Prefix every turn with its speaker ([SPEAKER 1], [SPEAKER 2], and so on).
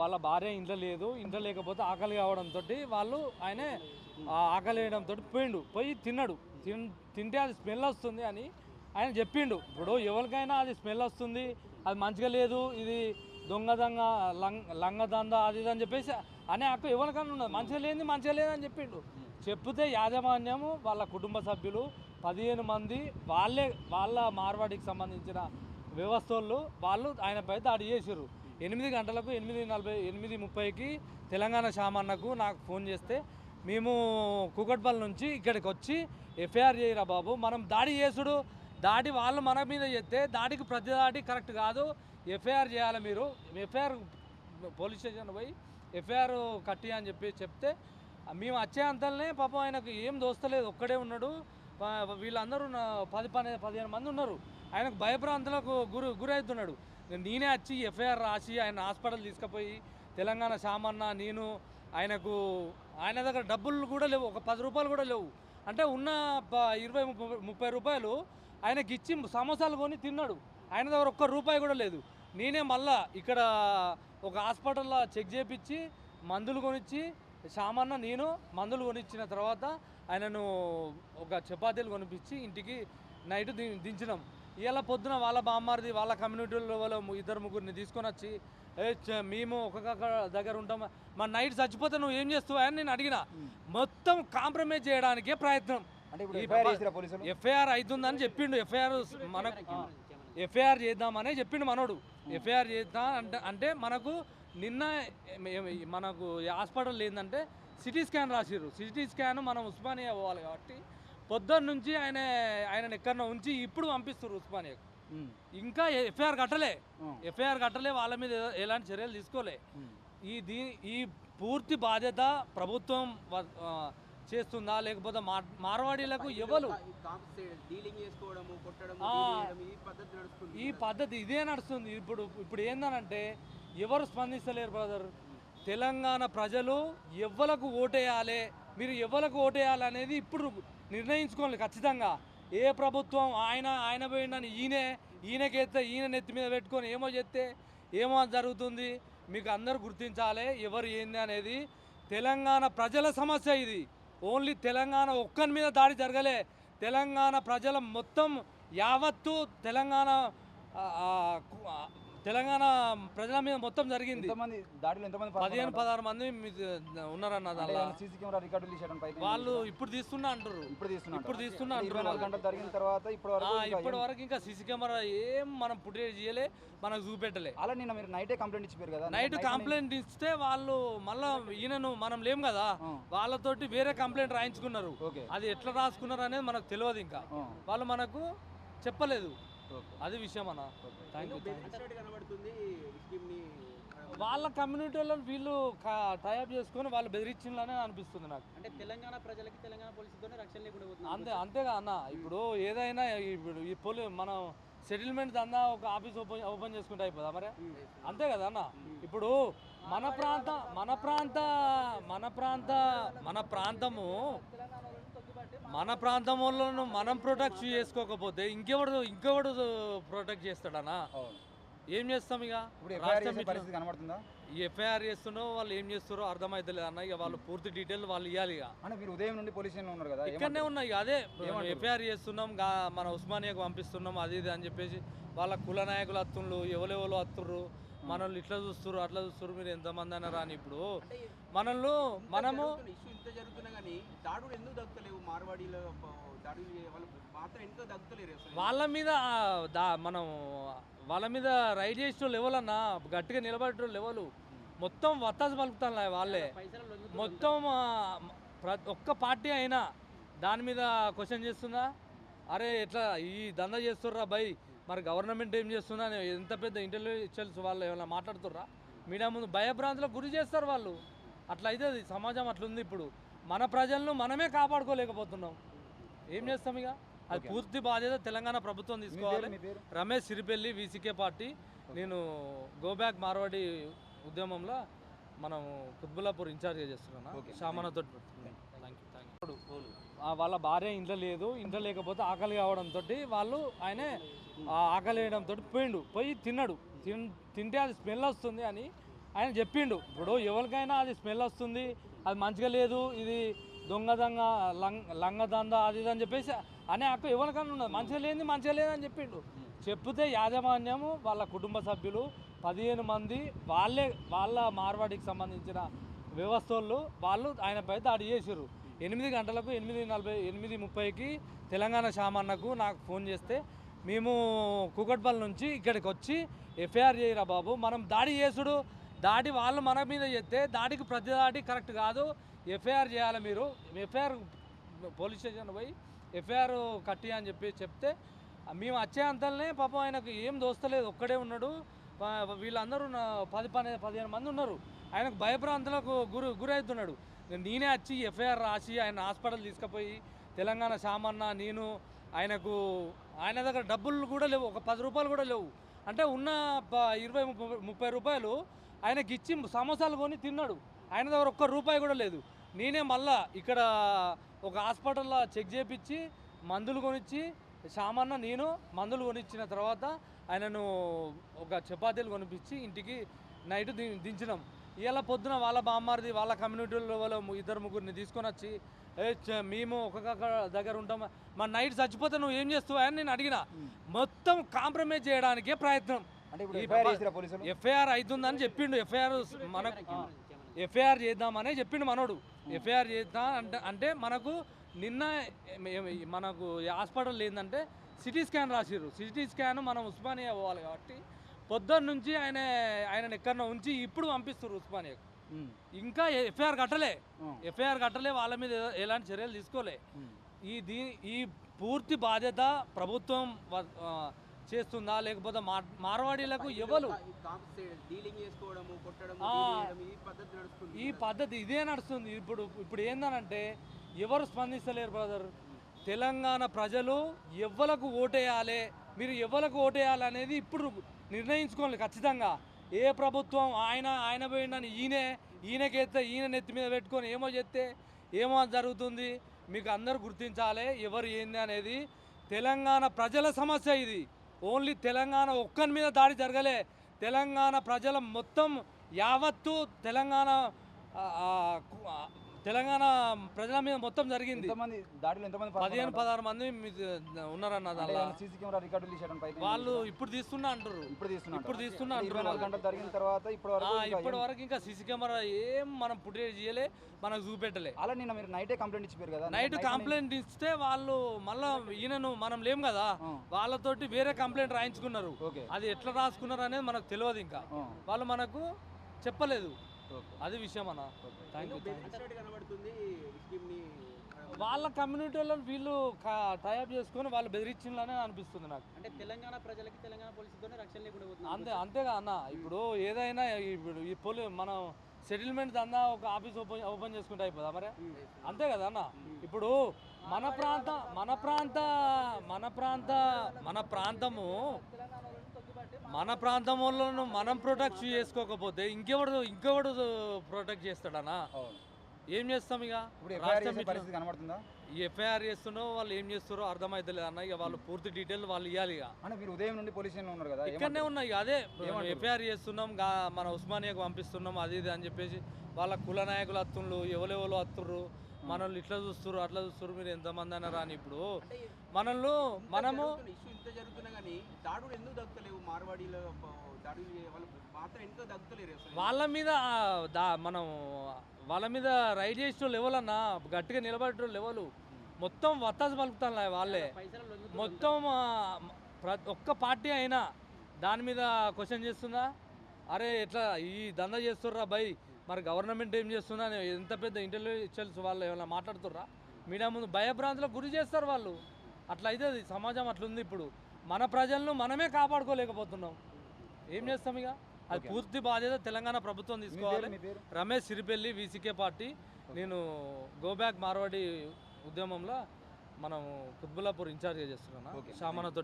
[SPEAKER 1] వాళ్ళ భార్య ఇంట్లో లేదు ఇంట్లో లేకపోతే ఆకలి కావడంతో వాళ్ళు ఆయనే ఆకలి వేయడంతో పోయిండు. పోయి తిన్నాడు. తిన్ తింటే అది స్మెల్ వస్తుంది అని ఆయన చెప్పిండు. ఇప్పుడు ఎవరికైనా అది స్మెల్ వస్తుంది అది మంచిగా లేదు ఇది దొంగ దొంగ లంగ లంగ దంద అది ఇది అని చెప్పేసి అనే హక్కు ఎవరికైనా ఉన్నది. మంచిగా లేనిది మంచిగా లేదని చెప్పిండు. చెప్తే యాజమాన్యము వాళ్ళ కుటుంబ సభ్యులు పదిహేను మంది వాళ్ళే వాళ్ళ మార్వాడికి సంబంధించిన వ్యవస్థలు వాళ్ళు ఆయనపై దాడి చేశారు ఎనిమిది గంటలకు ఎనిమిది నలభై ఎనిమిది ముప్పైకి తెలంగాణ షామన్నకు నాకు ఫోన్ చేస్తే మేము కుకట్పల్ నుంచి ఇక్కడికి వచ్చి ఎఫ్ఐఆర్ చేయరా బాబు మనం దాడి చేసుడు దాడి వాళ్ళు మన మీద చేస్తే దాడికి ప్రతి దాడి కరెక్ట్ కాదు ఎఫ్ఐఆర్ చేయాలి మీరు ఎఫ్ఐఆర్ పోలీస్ స్టేషన్ పోయి ఎఫ్ఐఆర్ కట్టి అని చెప్పి చెప్తే మేము వచ్చే అంతలనే పాపం ఆయనకు ఏం దోస్తలేదు ఒక్కడే ఉన్నాడు వీళ్ళందరూ పది పది పదిహేను మంది ఉన్నారు. ఆయనకు భయభ్రాంతులకు గురి గురవుతున్నాడు. నేనే వచ్చి ఎఫ్ఐఆర్ రాసి ఆయన హాస్పిటల్ తీసుకుపోయి తెలంగాణ సామన్న నేను ఆయనకు ఆయన దగ్గర డబ్బులు కూడా లేవు. ఒక పది రూపాయలు కూడా లేవు. అంటే ఉన్న ప- ఇరవై ముప్పై ముప్పై రూపాయలు ఆయనకి ఇచ్చి సమోసాలు కొని తిన్నాడు. ఆయన దగ్గర ఒక్క రూపాయి కూడా లేదు. నేనే మళ్ళా ఇక్కడ ఒక హాస్పిటల్లో చెక్ చేపించి మందులు కొనిచ్చి సామాన్న నేను మందులు కొనిచ్చిన తర్వాత ఆయనను ఒక చపాతీలు కొనిపించి ఇంటికి నైట్ ది దించినాం. ఇలా పొద్దున వాళ్ళ బామ్మారిది వాళ్ళ కమ్యూనిటీలో వాళ్ళ ము- ఇద్దరు ముగ్గురిని తీసుకొని వచ్చి ఏ చ- మేము ఒక్కొక్క దగ్గర ఉంటాం మా నైట్ చచ్చిపోతే నువ్వు ఏం చేస్తావు? అని నేను అడిగిన. మొత్తం కాంప్రమైజ్ చేయడానికే ప్రయత్నం.
[SPEAKER 2] ఎఫ్ఐఆర్
[SPEAKER 1] అవుతుందని చెప్పిండు. ఎఫ్ఐఆర్ మన ఎఫ్ఐఆర్ చేద్దామనే చెప్పిండు మనోడు. ఎఫ్ఐఆర్ చేద్దాం అంటే అంటే మనకు నిన్న మనకు హాస్పిటల్ ఏంటంటే సిటీ స్కాన్ రాసిర్రు. సిటీ స్కాన్ మనం ఉస్మానియా పోవాలి కాబట్టి పొద్దున్న నుంచి ఆయన ఆయన ఎక్కడో ఉంచి ఇప్పుడు పంపిస్తారు ఉస్మానియాకు. ఇంకా ఎఫ్ఐఆర్ కట్టలే. ఎఫ్ఐఆర్ కట్టలే వాళ్ళ మీద ఎలాంటి చర్యలు తీసుకోలే. ఈ దీ ఈ పూర్తి బాధ్యత ప్రభుత్వం చేస్తుందా? లేకపోతే మార్ మార్వాడీలకు ఎవరు?
[SPEAKER 3] డీలింగ్ చేసుకోవడము కొట్టడము
[SPEAKER 1] ఆ.
[SPEAKER 3] deal చేయడము, ఈ పద్ధతి నడుస్తుంది
[SPEAKER 1] ఈ పద్ధతి ఇదే నడుస్తుంది. ఇప్పుడు ఇప్పుడు ఏందనంటే ఎవరు స్పందిస్తలేరు బ్రదర్? తెలంగాణ ప్రజలు ఎవ్వలకు ఓటేయాలి మీరు ఎవ్వలకు ఓటేయాలి అనేది ఇప్పుడు నిర్ణయించుకోవాలి ఖచ్చితంగా. ఏ ప్రభుత్వం ఆయన ఆయన పోయిండని ఈయనే ఈయనకైతే ఈయన నెత్తి మీద పెట్టుకొని ఏమో చెప్తే ఏమో జరుగుతుంది. మీకు అందరూ గుర్తించాలి ఎవరు ఏంది అనేది. తెలంగాణ ప్రజల సమస్య ఇది. ఓన్లీ తెలంగాణ ఒక్కని మీద దాడి జరగలే. తెలంగాణ ప్రజల మొత్తం యావత్తు తెలంగాణ తెలంగాణ ప్రజల మీద మొత్తం జరిగింది.
[SPEAKER 2] ఎంతమంది దాడిలో ఎంతమంది
[SPEAKER 1] పదిహేను పదహారు మంది ఉన్నారన్న దానిలో
[SPEAKER 2] సీసీ కెమెరా రికార్డులు తీసేయడం పైకి
[SPEAKER 1] వాళ్ళు ఇప్పుడు తీస్తున్నా అంటారు
[SPEAKER 2] ఇప్పుడు తీస్తున్నా
[SPEAKER 1] ఇప్పుడు తీస్తున్నా అంటారు
[SPEAKER 2] నాలుగు గంటలు జరిగిన తర్వాత ఇప్పటి వరకు ఇంకా
[SPEAKER 1] ఇప్పటి
[SPEAKER 2] ఏం-
[SPEAKER 1] వరకు ఇంకా సీసీ కెమెరా ఏం మనం ఫుటేజ్ చేయలే మనకు చూపెట్టలే.
[SPEAKER 2] అలా నిన్న మీరు నైటే కంప్లైంట్ ఇచ్చిపోయారు కదా?
[SPEAKER 1] నైట్ కంప్లైంట్ ఇస్తే వాళ్ళు మళ్ళా ఈయనను మనం లేం కదా. వాళ్ళతోటి వేరే కంప్లైంట్ రాయించుకున్నారు.
[SPEAKER 2] ఓకే.
[SPEAKER 1] అది ఎట్లా రాసుకున్నారు అనేది మనకు తెలియదు ఇంకా. వాళ్ళు మనకు చెప్పలేదు. అది విషయం అన్న. థ్యాంక్ యూ వాళ్ళ కమ్యూనిటీ వాళ్ళని వీళ్ళు టైప్ చేసుకొని వాళ్ళు బెదిరించిందని అనిపిస్తుంది నాకు.
[SPEAKER 3] అంటే తెలంగాణ ప్రజలకి తెలంగాణ పోలీసులతోనే రక్షణ లేకుండా
[SPEAKER 1] అంతే అంతేగా అన్న. ఇప్పుడు ఏదైనా ఇప్పుడు ఈ పోలీ మనం సెటిల్మెంట్ దందా ఒక ఆఫీస్ ఓపెన్ ఓపెన్ చేసుకుంటే అయిపోదా మరి? అంతే కదా అన్న. ఇప్పుడు మన ప్రాంత మన ప్రాంత మన ప్రాంత మన ప్రాంతము మన ప్రాంతం వాళ్ళను మనం ప్రొటెక్ట్ చేసుకోకపోతే ఇంకెవడు ఇంకెవడు ప్రొటెక్ట్ చేస్తాడనా? ఏం చేస్తాం ఇక? రాష్ట్రం
[SPEAKER 2] కనబడుతుందా?
[SPEAKER 1] ఈ ఎఫ్ఐఆర్ చేస్తున్నారో వాళ్ళు ఏం చేస్తారో అర్థమైతలేదు అన్న ఇక వాళ్ళు పూర్తి డీటెయిల్ వాళ్ళు ఇవ్వాలి ఇక.
[SPEAKER 2] మీరు ఉదయం నుండి పోలీస్ స్టేషన్లో ఉన్నారు కదా
[SPEAKER 1] ఇక్కడనే ఉన్నాయి అదే? ఎఫ్ఐఆర్ చేస్తున్నాం మన ఉస్మానియాకు పంపిస్తున్నాం అది ఇది అని చెప్పేసి వాళ్ళ కుల నాయకులు అత్తుండ్రు ఎవరెవరు అత్తుర్రు మనల్ని ఇట్లా చూస్తుర్రు అట్లా చూస్తుర్రు మీరు ఎంతమంది అయినా రాని ఇప్పుడు. మనల్ని మనము
[SPEAKER 3] ఇష్యూ ఇంత జరుగుతున్నా కానీ దాడులు ఎందుకు దక్కుతలేవు? మార్వాడీలో వాళ్ళు
[SPEAKER 1] మీద దా మనం వాళ్ళ మీద రైడ్ చేసిన లెవెల్ అన్న గట్టిగా నిలబడే లెవెల్ మొత్తం వత్తాసు పలుకుతాను వాళ్ళే. మొత్తం ఒక్క పార్టీ అయినా దాని మీద క్వశ్చన్ చేస్తుందా? అరే ఎట్లా ఈ దందా చేస్తుర్రా బై? మరి గవర్నమెంట్ ఏం చేస్తుందా అని ఎంత పెద్ద ఇంటెలిజెన్స్ వాళ్ళు ఏమైనా మాట్లాడుతుర్రా? మీడియా ముందు భయభ్రాంతులకు గురి చేస్తారు వాళ్ళు. అట్లా అయితే అది సమాజం అట్లుంది ఇప్పుడు. మన ప్రజలను మనమే కాపాడుకోలేకపోతున్నాం. ఏం చేస్తాం ఇక? అది పూర్తి బాధ్యత తెలంగాణ ప్రభుత్వం తీసుకోవాలి. Ramesh Siripelli VCK party. నేను గోబ్యాక్ మార్వాడి ఉద్యమంలో మనం కుత్బుల్లాపూర్ ఇన్ఛార్జ్గా చేస్తున్నాను?
[SPEAKER 2] Okay.
[SPEAKER 1] వాళ్ళ భార్య ఇంట్లో లేదు ఇంట్లో లేకపోతే ఆకలి కావడంతో వాళ్ళు ఆయనే ఆకలి వేయడంతో పోయిండు. పోయి తిన్నాడు. తిన్ తింటే అది స్మెల్ వస్తుంది అని ఆయన చెప్పిండు. ఇప్పుడు ఎవరికైనా అది స్మెల్ వస్తుంది అది మంచిగా లేదు ఇది దొంగ దొంగ లంగ లంగ దంద అది ఇది అని చెప్పేసి అనే అక్క ఎవరికైనా ఉన్నది. మంచిగా లేనిది మంచిగా లేదని చెప్పిండు. చెప్తే యాజమాన్యము వాళ్ళ కుటుంబ సభ్యులు పదిహేను మంది వాళ్ళే వాళ్ళ మార్వాడికి సంబంధించిన వ్యవస్థలు వాళ్ళు ఆయనపై దాడి చేశారు ఎనిమిది గంటలకు ఎనిమిది నలభై ఎనిమిది ముప్పైకి తెలంగాణ షామన్నకు నాకు ఫోన్ చేస్తే మేము కూకట్పల్లి నుంచి ఇక్కడికి వచ్చి ఎఫ్ఐఆర్ చేయరా బాబు మనం దాడి చేసుడు దాడి వాళ్ళు మన మీద చేస్తే దాడికి ప్రతి దాడి కరెక్ట్ కాదు ఎఫ్ఐఆర్ చేయాలి మీరు ఎఫ్ఐఆర్ పోలీస్ స్టేషన్ పోయి ఎఫ్ఐఆర్ కట్టి అని చెప్పి చెప్తే మేము వచ్చే అంతలనే పాపం ఆయనకు ఏం దోస్తలేదు ఒక్కడే ఉన్నాడు వీళ్ళందరూ పది పది పదిహేను మంది ఉన్నారు ఆయనకు భయభ్రాంతులకు గురి గురవుతున్నాడు నేనే వచ్చి ఎఫ్ఐఆర్ రాసి ఆయన హాస్పిటల్ తీసుకుపోయి తెలంగాణ సామన్న నేను ఆయనకు ఆయన దగ్గర డబ్బులు కూడా లేవు ఒక పది రూపాయలు కూడా లేవు. అంటే ఉన్న ప- ఇరవై ముప్పై రూపాయలు ఆయనకి ఇచ్చి సమోసాలు కొని తిన్నాడు. ఆయన దగ్గర ఒక్క రూపాయి కూడా లేదు. నేనే మళ్ళా ఇక్కడ ఒక హాస్పిటల్లో చెక్ చేపించి మందులు కొనిచ్చి సామాన్న నేను మందులు కొనిచ్చిన తర్వాత ఆయనను ఒక చపాతీలు కొనిపించి ఇంటికి నైట్ ది దించినాం. ఇలా పొద్దున వాళ్ళ బామ్మారిది వాళ్ళ కమ్యూనిటీలో ఇద్దరు ముగ్గురిని తీసుకొని వచ్చి ఏ చ- మేము ఒక్కొక్క దగ్గర ఉంటాం. మా నైట్ చచ్చిపోతే నువ్వు ఏం చేస్తావు అని నేను అడిగిన. మొత్తం కాంప్రమైజ్ చేయడానికే ప్రయత్నం.
[SPEAKER 2] అంటే ఇప్పుడు
[SPEAKER 1] ఈ
[SPEAKER 2] ఎఫ్ఐఆర్
[SPEAKER 1] అవుతుందని చెప్పిండు. ఎఫ్ఐఆర్ మనకు ఎఫ్ఐఆర్ చేద్దామనే చెప్పిండు మనోడు. ఎఫ్ఐఆర్ చేద్దాం అంటే అంటే మనకు నిన్న మనకు హాస్పిటల్ ఏంటంటే సిటీ స్కాన్ రాసిర్రు. సిటీ స్కాన్ మనం ఉస్మానియా పోవాలి కాబట్టి పొద్దున్న నుంచి ఆయన ఆయన ఎక్కడో ఉంచి ఇప్పుడు పంపిస్తారు ఉస్మానియాకు
[SPEAKER 2] ఉమ్,
[SPEAKER 1] ఇంకా ఎఫ్ఐఆర్ కట్టలే. ఎఫ్ఐఆర్ కట్టలే వాళ్ళ మీద ఎలాంటి చర్యలు తీసుకోలే. ఈ దీ ఈ పూర్తి బాధ్యత ప్రభుత్వం చేస్తుందా లేకపోతే మార్ మార్వాడీలకు ఎవరు?
[SPEAKER 3] ఈ పద్ధతి నడుస్తుంది
[SPEAKER 1] ఈ పద్ధతి ఇదే నడుస్తుంది. ఇప్పుడు ఇప్పుడు ఏందనంటే ఎవరు స్పందిస్తలేరు బ్రదర్? తెలంగాణ ప్రజలు ఎవ్వలకు ఓటేయాలి. మీరు ఎవ్వలకు ఓటేయాలి అనేది ఇప్పుడు నిర్ణయించుకోవాలి ఖచ్చితంగా. ఏ ప్రభుత్వం ఆయన ఆయన పోయిండని ఈయనే ఈయనకైతే ఈయన నెత్తి మీద పెట్టుకొని ఏమో చెప్తే ఏమో జరుగుతుంది. మీకు అందరూ గుర్తించాలి ఎవరు ఏంది అనేది. తెలంగాణ ప్రజల సమస్య ఇది. ఓన్లీ తెలంగాణ ఒక్కని మీద దాడి జరగలే. తెలంగాణ ప్రజల మొత్తం యావత్తు తెలంగాణ తెలంగాణ ప్రజల మీద మొత్తం జరిగింది.
[SPEAKER 2] ఎంతమంది దాడిలో ఎంతమంది
[SPEAKER 1] పదిహేను పదహారు మంది ఉన్నారన్న దానిలో
[SPEAKER 2] సీసీ కెమెరా రికార్డులు తీసేయడం పైన
[SPEAKER 1] వాళ్ళు ఇప్పుడు తీస్తున్నా అంటారు
[SPEAKER 2] ఇప్పుడు తీస్తున్నా
[SPEAKER 1] ఇప్పుడు తీస్తున్నా అంటారు
[SPEAKER 2] నాలుగు గంటలు జరిగిన తర్వాత ఇప్పటి వరకు ఇంకా
[SPEAKER 1] ఇప్పటి
[SPEAKER 2] ఏం-
[SPEAKER 1] వరకు ఇంకా సీసీ కెమెరా ఏం మనం ఫుటేజ్ చేయలే మనకు చూపెట్టలే.
[SPEAKER 2] అలా నిన్న మీరు నైటే కంప్లైంట్ ఇచ్చిపోయారు కదా?
[SPEAKER 1] నైట్ కంప్లైంట్ ఇస్తే వాళ్ళు మళ్ళా ఈయనను మనం లేం కదా. వాళ్ళతోటి వేరే కంప్లైంట్ రాయించుకున్నారు.
[SPEAKER 2] ఓకే.
[SPEAKER 1] అది ఎట్లా రాసుకున్నారు అనేది మనకు తెలియదు ఇంకా. వాళ్ళు మనకు చెప్పలేదు. అది విషయం అన్న. థ్యాంక్ యూ వాళ్ళ కమ్యూనిటీ వాళ్ళని వీళ్ళు టైప్ చేసుకొని వాళ్ళు బెదిరించిందని అనిపిస్తుంది నాకు.
[SPEAKER 4] అంటే తెలంగాణ ప్రజలకి తెలంగాణ పోలీసులతోనే రక్షణ లేకుండా
[SPEAKER 1] అంతే అంతేగా అన్న. ఇప్పుడు ఏదైనా ఇప్పుడు ఈ పోలీ మనం సెటిల్మెంట్ దందా ఒక ఆఫీస్ ఓపెన్ ఓపెన్ చేసుకుంటే అయిపోదా మరి? అంతే కదా అన్న. ఇప్పుడు మన ప్రాంత మన ప్రాంత మన ప్రాంత మన ప్రాంతము మన ప్రాంతం వాళ్ళను మనం ప్రొటెక్ట్ చేసుకోకపోతే ఇంకెవడు ఇంకెవడు ప్రొటెక్ట్ చేస్తాడనా? ఏం చేస్తాం ఇక? రాష్ట్రం
[SPEAKER 2] కనబడుతుందా?
[SPEAKER 1] ఈ ఎఫ్ఐఆర్ చేస్తున్నారో వాళ్ళు ఏం చేస్తారో అర్థమైతలేదు అన్న ఇక వాళ్ళు పూర్తి డీటెయిల్ వాళ్ళు ఇవ్వాలి ఇక.
[SPEAKER 2] మీరు ఉదయం నుండి పోలీస్ స్టేషన్లో ఉన్నారు కదా
[SPEAKER 1] ఇక్కడనే ఉన్నాయి అదే? ఎఫ్ఐఆర్ చేస్తున్నాం మన ఉస్మానియాకు పంపిస్తున్నాం అది ఇది అని చెప్పేసి వాళ్ళ కుల నాయకులు అత్తుండ్రు ఎవరెవరు అత్తుర్రు మనల్ని ఇట్లా చూస్తుర్రు అట్లా చూస్తుర్రు మీరు ఎంతమంది అన్నారు అని ఇప్పుడు. మనల్ని మనము
[SPEAKER 3] ఇష్యూ ఇంత జరుగుతున్నా కానీ దాడులు ఎందుకు దక్కుతలేవు? మార్వాడీలో వాళ్ళ
[SPEAKER 1] మీద దా మనం వాళ్ళ మీద రైడ్ చేసిన లెవెల్ అన్న గట్టిగా నిలబడే లెవెల్ మొత్తం వత్తాసు పలుకుతాను వాళ్ళే. మొత్తం ఒక్క పార్టీ అయినా దాని మీద క్వశ్చన్ చేస్తుందా? అరే ఎట్లా ఈ దందా చేస్తుర్రా బై? మరి గవర్నమెంట్ ఏం చేస్తుందా అని ఎంత పెద్ద ఇంటెలిజెన్స్ వాళ్ళు ఏమైనా మాట్లాడుతుర్రా? మీడియా ముందు భయభ్రాంతులకు గురి చేస్తారు వాళ్ళు. అట్లా అయితే అది సమాజం అట్లుంది ఇప్పుడు. మన ప్రజలను మనమే కాపాడుకోలేకపోతున్నాం. ఏం చేస్తాం ఇక? అది పూర్తి బాధ్యత తెలంగాణ ప్రభుత్వం తీసుకోవాలి. Ramesh Siripelli VCK party. నేను గోబ్యాక్ మార్వాడి ఉద్యమంలో మనం కుత్బుల్లాపూర్ ఇన్ఛార్జ్గా చేస్తున్నాను. సామానతో